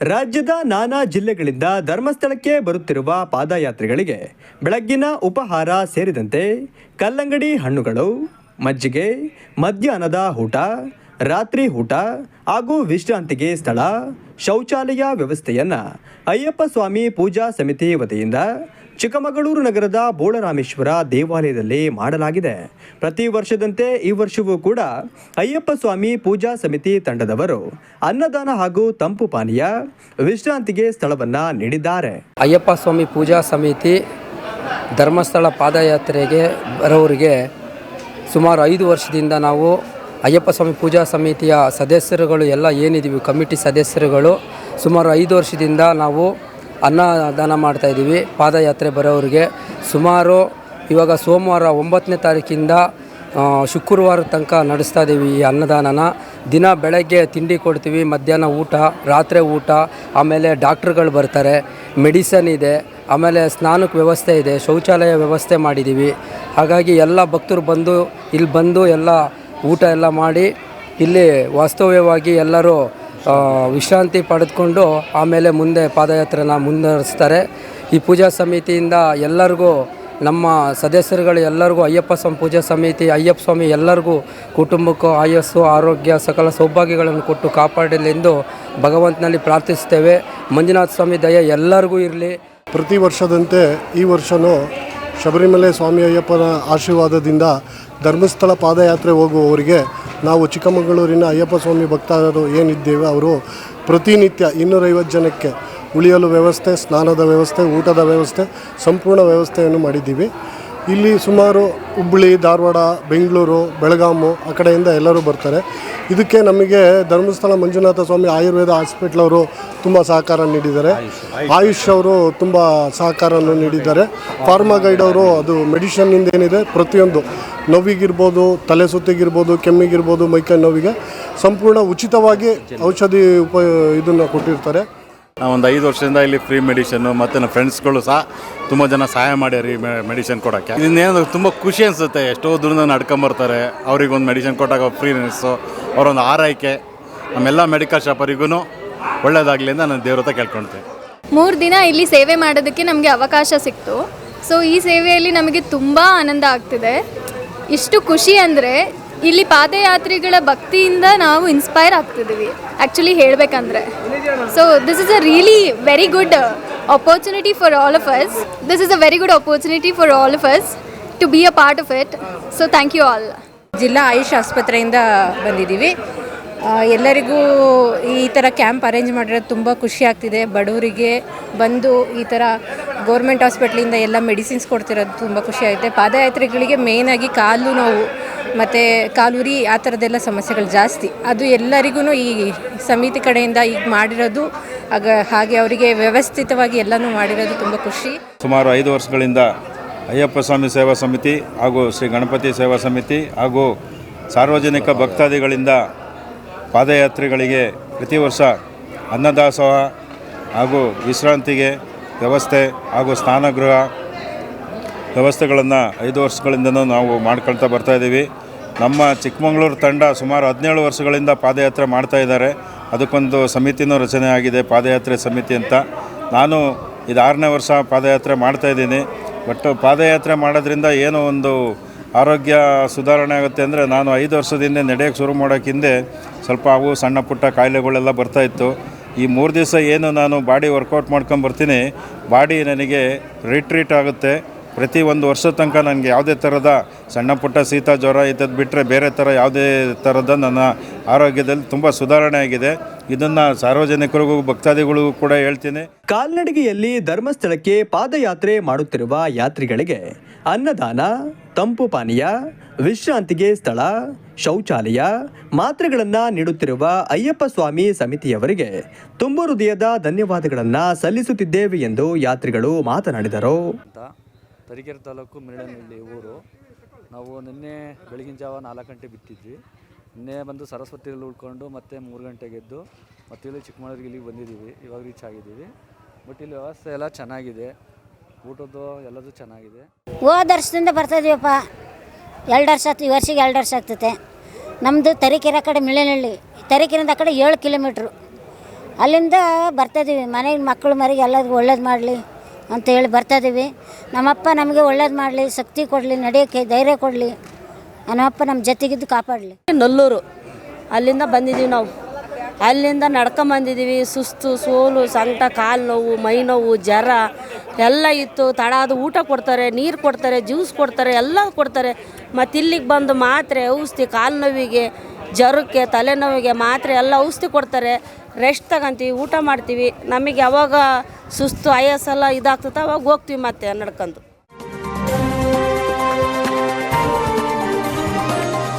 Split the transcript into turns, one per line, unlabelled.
ರಾಜ್ಯದ ನಾನಾ ಜಿಲ್ಲೆಗಳಿಂದ ಧರ್ಮಸ್ಥಳಕ್ಕೆ ಬರುತ್ತಿರುವ ಪಾದಯಾತ್ರಿಗಳಿಗೆ ಬೆಳಗ್ಗಿನ ಉಪಹಾರ ಸೇರಿದಂತೆ ಕಲ್ಲಂಗಡಿ ಹಣ್ಣುಗಳು, ಮಜ್ಜಿಗೆ, ಮಧ್ಯಾಹ್ನದ ಊಟ, ರಾತ್ರಿ ಊಟ ಹಾಗೂ ವಿಶ್ರಾಂತಿಗೆ ಸ್ಥಳ, ಶೌಚಾಲಯ ವ್ಯವಸ್ಥೆಯನ್ನು ಅಯ್ಯಪ್ಪ ಸ್ವಾಮಿ ಪೂಜಾ ಸಮಿತಿ ವತಿಯಿಂದ ಚಿಕ್ಕಮಗಳೂರು ನಗರದ ಬೋಳರಾಮೇಶ್ವರ ದೇವಾಲಯದಲ್ಲಿ ಮಾಡಲಾಗಿದೆ. ಪ್ರತಿ ವರ್ಷದಂತೆ ಈ ವರ್ಷವೂ ಕೂಡ ಅಯ್ಯಪ್ಪ ಸ್ವಾಮಿ ಪೂಜಾ ಸಮಿತಿ ತಂಡದವರು ಅನ್ನದಾನ ಹಾಗೂ ತಂಪು ಪಾನೀಯ ವಿಶ್ರಾಂತಿಗೆ ಸ್ಥಳವನ್ನ ನೀಡಿದ್ದಾರೆ.
ಅಯ್ಯಪ್ಪ ಸ್ವಾಮಿ ಪೂಜಾ ಸಮಿತಿ ಧರ್ಮಸ್ಥಳ ಪಾದಯಾತ್ರೆಗೆ ಬರೋರಿಗೆ ಸುಮಾರು ಐದು ವರ್ಷದಿಂದ ನಾವು ಅಯ್ಯಪ್ಪ ಸ್ವಾಮಿ ಪೂಜಾ ಸಮಿತಿಯ ಸದಸ್ಯರುಗಳು, ಎಲ್ಲ ಏನಿದ್ದೀವಿ ಕಮಿಟಿ ಸದಸ್ಯರುಗಳು ಸುಮಾರು ಐದು ವರ್ಷದಿಂದ ನಾವು ಅನ್ನದಾನ ಮಾಡ್ತಾಯಿದ್ದೀವಿ ಪಾದಯಾತ್ರೆ ಬರೋರಿಗೆ ಸುಮಾರು ಇವಾಗ ಸೋಮವಾರ ಒಂಬತ್ತನೇ ತಾರೀಕಿಂದ ಶುಕ್ರವಾರ ತನಕ ನಡೆಸ್ತಾ ಇದ್ದೀವಿ ಈ ಅನ್ನದಾನನ. ದಿನ ಬೆಳಗ್ಗೆ ತಿಂಡಿ ಕೊಡ್ತೀವಿ, ಮಧ್ಯಾಹ್ನ ಊಟ, ರಾತ್ರಿ ಊಟ, ಆಮೇಲೆ ಡಾಕ್ಟ್ರುಗಳು ಬರ್ತಾರೆ, ಮೆಡಿಸನ್ ಇದೆ, ಆಮೇಲೆ ಸ್ನಾನಕ್ಕೆ ವ್ಯವಸ್ಥೆ ಇದೆ, ಶೌಚಾಲಯ ವ್ಯವಸ್ಥೆ ಮಾಡಿದ್ದೀವಿ. ಹಾಗಾಗಿ ಎಲ್ಲ ಭಕ್ತರು ಬಂದು, ಇಲ್ಲಿ ಬಂದು ಎಲ್ಲ ಊಟ ಎಲ್ಲ ಮಾಡಿ, ಇಲ್ಲಿ ವಾಸ್ತವ್ಯವಾಗಿ ಎಲ್ಲರೂ ವಿಶ್ರಾಂತಿ ಪಡೆದುಕೊಂಡು ಆಮೇಲೆ ಮುಂದೆ ಪಾದಯಾತ್ರೆನ ಮುಂದುವರಿಸ್ತಾರೆ. ಈ ಪೂಜಾ ಸಮಿತಿಯಿಂದ ಎಲ್ಲರಿಗೂ, ನಮ್ಮ ಸದಸ್ಯರುಗಳು ಎಲ್ಲರಿಗೂ, ಅಯ್ಯಪ್ಪ ಸ್ವಾಮಿ ಪೂಜಾ ಸಮಿತಿ, ಅಯ್ಯಪ್ಪ ಸ್ವಾಮಿ ಎಲ್ಲರಿಗೂ ಕುಟುಂಬಕ್ಕೂ ಆಯಸ್ಸು, ಆರೋಗ್ಯ, ಸಕಲ ಸೌಭಾಗ್ಯಗಳನ್ನು ಕೊಟ್ಟು ಕಾಪಾಡಲೆಂದು ಭಗವಂತನಲ್ಲಿ ಪ್ರಾರ್ಥಿಸ್ತೇವೆ ಮಂಜುನಾಥ ಸ್ವಾಮಿ ದಯ ಎಲ್ಲರಿಗೂ ಇರಲಿ.
ಪ್ರತಿ ವರ್ಷದಂತೆ ಈ ವರ್ಷವೂ ಶಬರಿಮಲೆ ಸ್ವಾಮಿ ಅಯ್ಯಪ್ಪನ ಆಶೀರ್ವಾದದಿಂದ ಧರ್ಮಸ್ಥಳ ಪಾದಯಾತ್ರೆ ಹೋಗುವವರಿಗೆ ನಾವು ಚಿಕ್ಕಮಗಳೂರಿನ ಅಯ್ಯಪ್ಪ ಸ್ವಾಮಿ ಭಕ್ತಾರರು ಏನಿದ್ದೇವೆ ಅವರು ಪ್ರತಿನಿತ್ಯ ಇನ್ನೂರೈವತ್ತು ಜನಕ್ಕೆ ಉಳಿಯಲು ವ್ಯವಸ್ಥೆ, ಸ್ನಾನದ ವ್ಯವಸ್ಥೆ, ಊಟದ ವ್ಯವಸ್ಥೆ, ಸಂಪೂರ್ಣ ವ್ಯವಸ್ಥೆಯನ್ನು ಮಾಡಿದ್ದೀವಿ. ಇಲ್ಲಿ ಸುಮಾರು ಹುಬ್ಬಳ್ಳಿ, ಧಾರವಾಡ, ಬೆಂಗಳೂರು, ಬೆಳಗಾಮು ಆ ಕಡೆಯಿಂದ ಎಲ್ಲರೂ ಬರ್ತಾರೆ. ಇದಕ್ಕೆ ನಮಗೆ ಧರ್ಮಸ್ಥಳ ಮಂಜುನಾಥ ಸ್ವಾಮಿ ಆಯುರ್ವೇದ ಹಾಸ್ಪಿಟ್ಲ್ ಅವರು ತುಂಬ ಸಹಕಾರ ನೀಡಿದ್ದಾರೆ. ಆಯುಷ್ ಅವರು ತುಂಬ ಸಹಕಾರವನ್ನು ನೀಡಿದ್ದಾರೆ. ಫಾರ್ಮಾ ಗೈಡ್ ಅವರು ಅದು ಮೆಡಿಷನ್ನಿಂದ ಏನಿದೆ, ಪ್ರತಿಯೊಂದು ನೋವಿಗಿರ್ಬೋದು, ತಲೆ ಸುತ್ತಿಗಿರ್ಬೋದು, ಕೆಮ್ಮಿಗಿರ್ಬೋದು, ಮೈಕೈ ನೋವಿಗೆ ಸಂಪೂರ್ಣ ಉಚಿತವಾಗಿ ಔಷಧಿ ಉಪ ಇದನ್ನು ಕೊಟ್ಟಿರ್ತಾರೆ.
ನಾವು ಒಂದು ಐದು ವರ್ಷದಿಂದ ಇಲ್ಲಿ ಫ್ರೀ ಮೆಡಿಷನ್ನು ಮತ್ತು ನನ್ನ ಫ್ರೆಂಡ್ಸ್ಗಳು ಸಹ ತುಂಬ ಜನ ಸಹಾಯ ಮಾಡ್ಯಾರ ಮೆಡಿಷನ್ ಕೊಡೋಕ್ಕೆ. ಇದನ್ನೇನು ತುಂಬ ಖುಷಿ ಅನಿಸುತ್ತೆ. ಎಷ್ಟೋ ದೂರದಿಂದ ನಡ್ಕೊಂಬರ್ತಾರೆ ಅವ್ರಿಗೆ ಒಂದು ಮೆಡಿಷನ್ ಕೊಟ್ಟಾಗ ಫ್ರೀನೆಸ್ಸು ಅವರೊಂದು ಆರೈಕೆ. ನಮ್ಮೆಲ್ಲ ಮೆಡಿಕಲ್ ಶಾಪರಿಗೂ ಒಳ್ಳೇದಾಗಲಿ ಅಂತ ನಾನು ದೇವ್ರ ಹತ್ರ ಕೇಳ್ಕೊಳ್ತೀನಿ
ಮೂರು ದಿನ ಇಲ್ಲಿ ಸೇವೆ ಮಾಡೋದಕ್ಕೆ ನಮಗೆ ಅವಕಾಶ ಸಿಕ್ತು. ಸೊ ಈ ಸೇವೆಯಲ್ಲಿ ನಮಗೆ ತುಂಬ ಆನಂದ ಆಗ್ತಿದೆ. ಇಷ್ಟು ಖುಷಿ ಅಂದರೆ ಇಲ್ಲಿ ಪಾದಯಾತ್ರಿಗಳ ಭಕ್ತಿಯಿಂದ ನಾವು ಇನ್ಸ್ಪೈರ್ ಆಗ್ತಿದ್ದೀವಿ ಆ್ಯಕ್ಚುಲಿ ಹೇಳಬೇಕಂದ್ರೆ. So this is a really very good opportunity for all of us this is a very good opportunity for all of us to be a part of it so thank you all
ಜಿಲ್ಲಾ ಆಯುಷ್ ಆಸ್ಪತ್ರೆಯಿಂದ ಬಂದಿದ್ದೀವಿ. ಎಲ್ಲರಿಗೂ ಈ ಥರ camp arrange ಮಾಡಿರೋದು ತುಂಬ ಖುಷಿ ಆಗ್ತಿದೆ. ಬಡವರಿಗೆ ಬಂದು ಈ ಥರ ಗೌರ್ಮೆಂಟ್ ಹಾಸ್ಪಿಟ್ಲಿಂದ ಎಲ್ಲ ಮೆಡಿಸಿನ್ಸ್ ಕೊಡ್ತಿರೋದು ತುಂಬ ಖುಷಿ ಪಾದಯಾತ್ರೆಗಳಿಗೆ ಪಾದಯಾತ್ರಿಗಳಿಗೆ ಮೇಯ್ನಾಗಿ ಕಾಲು ನೋವು ಮತ್ತು ಕಾಲುರಿ ಆ ಥರದ್ದೆಲ್ಲ ಸಮಸ್ಯೆಗಳು ಜಾಸ್ತಿ. ಅದು ಎಲ್ಲರಿಗೂ ಈ ಸಮಿತಿ ಕಡೆಯಿಂದ ಈಗ ಮಾಡಿರೋದು, ಆಗ ಹಾಗೆ ಅವರಿಗೆ ವ್ಯವಸ್ಥಿತವಾಗಿ ಎಲ್ಲನೂ ಮಾಡಿರೋದು ತುಂಬ ಖುಷಿ.
ಸುಮಾರು ಐದು ವರ್ಷಗಳಿಂದ ಅಯ್ಯಪ್ಪ ಸ್ವಾಮಿ ಸೇವಾ ಸಮಿತಿ ಹಾಗೂ ಶ್ರೀ ಗಣಪತಿ ಸೇವಾ ಸಮಿತಿ ಹಾಗೂ ಸಾರ್ವಜನಿಕ ಭಕ್ತಾದಿಗಳಿಂದ ಪಾದಯಾತ್ರಿಗಳಿಗೆ ಪ್ರತಿ ವರ್ಷ ಅನ್ನದಾಸೋಹ ಹಾಗೂ ವಿಶ್ರಾಂತಿಗೆ ವ್ಯವಸ್ಥೆ ಹಾಗೂ ಸ್ನಾನಗೃಹ ವ್ಯವಸ್ಥೆಗಳನ್ನು ಐದು ವರ್ಷಗಳಿಂದನೂ ನಾವು ಮಾಡ್ಕೊಳ್ತಾ ಬರ್ತಾ ಇದ್ದೀವಿ. ನಮ್ಮ ಚಿಕ್ಕಮಗಳೂರು ತಂಡ ಸುಮಾರು ಹದಿನೇಳು ವರ್ಷಗಳಿಂದ ಪಾದಯಾತ್ರೆ ಮಾಡ್ತಾ ಇದ್ದಾರೆ. ಅದಕ್ಕೊಂದು ಸಮಿತಿನೂ ರಚನೆ ಆಗಿದೆ, ಪಾದಯಾತ್ರೆ ಸಮಿತಿ ಅಂತ. ನಾನು ಇದು ಆರನೇ ವರ್ಷ ಪಾದಯಾತ್ರೆ ಮಾಡ್ತಾ ಇದ್ದೀನಿ. ಬಟ್ ಪಾದಯಾತ್ರೆ ಮಾಡೋದ್ರಿಂದ ಏನೋ ಒಂದು ಆರೋಗ್ಯ ಸುಧಾರಣೆ ಆಗುತ್ತೆ ಅಂದರೆ ನಾನು ಐದು ವರ್ಷದಿಂದ ನಡೆಯೋಕ್ಕೆ ಶುರು ಮಾಡೋಕ್ಕೆ ಹಿಂದೆ ಸ್ವಲ್ಪ ಅವು ಸಣ್ಣ ಪುಟ್ಟ ಕಾಯಿಲೆಗಳೆಲ್ಲ ಬರ್ತಾಯಿತ್ತು ಈ ಮೂರು ದಿವಸ ಏನು ನಾನು ಬಾಡಿ ವರ್ಕೌಟ್ ಮಾಡ್ಕೊಂಡು ಬರ್ತೀನಿ. ಬಾಡಿ ನನಗೆ ರಿಟ್ರೀಟ್ ಆಗುತ್ತೆ. ಪ್ರತಿ ಒಂದು ವರ್ಷದ ತನಕ ನನಗೆ ಯಾವುದೇ ಥರದ ಸಣ್ಣ ಪುಟ್ಟ ಶೀತ ಜ್ವರ ಇದ್ದದ್ದು ಬಿಟ್ಟರೆ ಬೇರೆ ಥರ ಯಾವುದೇ ಥರದ ನನ್ನ ಆರೋಗ್ಯದಲ್ಲಿ ತುಂಬ ಸುಧಾರಣೆ ಆಗಿದೆ. ಇದನ್ನು ಸಾರ್ವಜನಿಕರಿಗೂ, ಭಕ್ತಾದಿಗಳಿಗೂ ಕೂಡ ಹೇಳ್ತೀನಿ.
ಕಾಲ್ನಡಿಗೆಯಲ್ಲಿ ಧರ್ಮಸ್ಥಳಕ್ಕೆ ಪಾದಯಾತ್ರೆ ಮಾಡುತ್ತಿರುವ ಯಾತ್ರಿಗಳಿಗೆ ಅನ್ನದಾನ, ತಂಪು ಪಾನೀಯ, ವಿಶ್ರಾಂತಿಗೆ ಸ್ಥಳ, ಶೌಚಾಲಯ, ಮಾತ್ರೆಗಳನ್ನು ನೀಡುತ್ತಿರುವ ಅಯ್ಯಪ್ಪ ಸ್ವಾಮಿ ಸಮಿತಿಯವರಿಗೆ ತುಂಬು ಹೃದಯದ ಧನ್ಯವಾದಗಳನ್ನು ಸಲ್ಲಿಸುತ್ತಿದ್ದೇವೆ ಎಂದು ಯಾತ್ರಿಗಳು ಮಾತನಾಡಿದರು.
ತರೀಕೆರೆ ತಾಲೂಕು ಮಿರಳನಹಳ್ಳಿ ಊರು. ನಾವು ನಿನ್ನೆ ಬೆಳಗಿನ ಜಾವ ನಾಲ್ಕು ಗಂಟೆ ಬಿತ್ತಿದ್ವಿ ನಿನ್ನೆ ಬಂದು ಸರಸ್ವತಿಯಲ್ಲಿ ಉಳ್ಕೊಂಡು ಮತ್ತೆ ಮೂರು ಗಂಟೆಗೆ ಎದ್ದು ಮತ್ತೆ ಇಲ್ಲಿ ಚಿಕ್ಕಮಗಳೂರಿಗೆ ಇಲ್ಲಿಗೆ ಬಂದಿದ್ದೀವಿ. ಇವಾಗ ರೀಚ್ ಆಗಿದ್ದೀವಿ. ಬಟ್ ಇಲ್ಲಿ ವ್ಯವಸ್ಥೆ ಎಲ್ಲ ಚೆನ್ನಾಗಿದೆ. ಊಟದ್ದು ಎಲ್ಲದೂ ಚೆನ್ನಾಗಿದೆ.
ಹೋದ ವರ್ಷದಿಂದ ಬರ್ತಾಯಿದ್ದೀವಪ್ಪ ಎರಡು ವರ್ಷ ಈ ವರ್ಷಕ್ಕೆ ಎರಡು ವರ್ಷ ಆಗ್ತೈತೆ. ನಮ್ಮದು ತರೀಕೆರೆ ಕಡೆ ಮಿಳೆನಹಳ್ಳಿ ತರೀಕೆರೆಯಿಂದ ಕಡೆ ಏಳು ಕಿಲೋಮೀಟ್ರು ಅಲ್ಲಿಂದ ಬರ್ತಾಯಿದ್ದೀವಿ ಮನೆಗೆ ಮಕ್ಕಳು ಮರಿಗೆ ಎಲ್ಲದಕ್ಕೂ ಒಳ್ಳೇದು ಮಾಡಲಿ. ಅಂತೇಳಿ ಬರ್ತಾಯಿದ್ದೀವಿ ನಮ್ಮಪ್ಪ ನಮಗೆ ಒಳ್ಳೇದು ಮಾಡಲಿ, ಶಕ್ತಿ ಕೊಡಲಿ, ನಡೆಯೋಕ್ಕೆ ಧೈರ್ಯ ಕೊಡಲಿ. ನಮ್ಮಪ್ಪ ನಮ್ಮ ಜೊತೆಗಿದ್ದು ಕಾಪಾಡಲಿ.
ನಲ್ಲೂರು. ಅಲ್ಲಿಂದ ಬಂದಿದ್ದೀವಿ ನಾವು. ಅಲ್ಲಿಂದ ನಡ್ಕೊಂಬಂದಿದ್ದೀವಿ ಸುಸ್ತು, ಸೋಲು, ಸಂಕಟ, ಕಾಲು ನೋವು, ಮೈ ನೋವು, ಜ್ವರ ಎಲ್ಲ ಇತ್ತು. ತಡ ಅದು ಊಟ ಕೊಡ್ತಾರೆ, ನೀರು ಕೊಡ್ತಾರೆ, ಜ್ಯೂಸ್ ಕೊಡ್ತಾರೆ, ಎಲ್ಲ ಕೊಡ್ತಾರೆ. ಮತ್ತು ಇಲ್ಲಿಗೆ ಬಂದು ಮಾತ್ರೆ, ಔಷಧಿ, ಕಾಲು ನೋವಿಗೆ ಜ್ವರಕ್ಕೆ ತಲೆನೋವಿಗೆ ಮಾತ್ರೆ ಎಲ್ಲ ಔಷಧಿ ಕೊಡ್ತಾರೆ. ರೆಸ್ಟ್ ತಗೊಂತೀವಿ, ಊಟ ಮಾಡ್ತೀವಿ. ನಮಗೆ ಯಾವಾಗ ಸುಸ್ತು ಆಯಾಸೆಲ್ಲ ಇದಾಗ್ತದೆ, ಅವಾಗ ಹೋಗ್ತೀವಿ ಮತ್ತೆ ನಡ್ಕೊಂಡು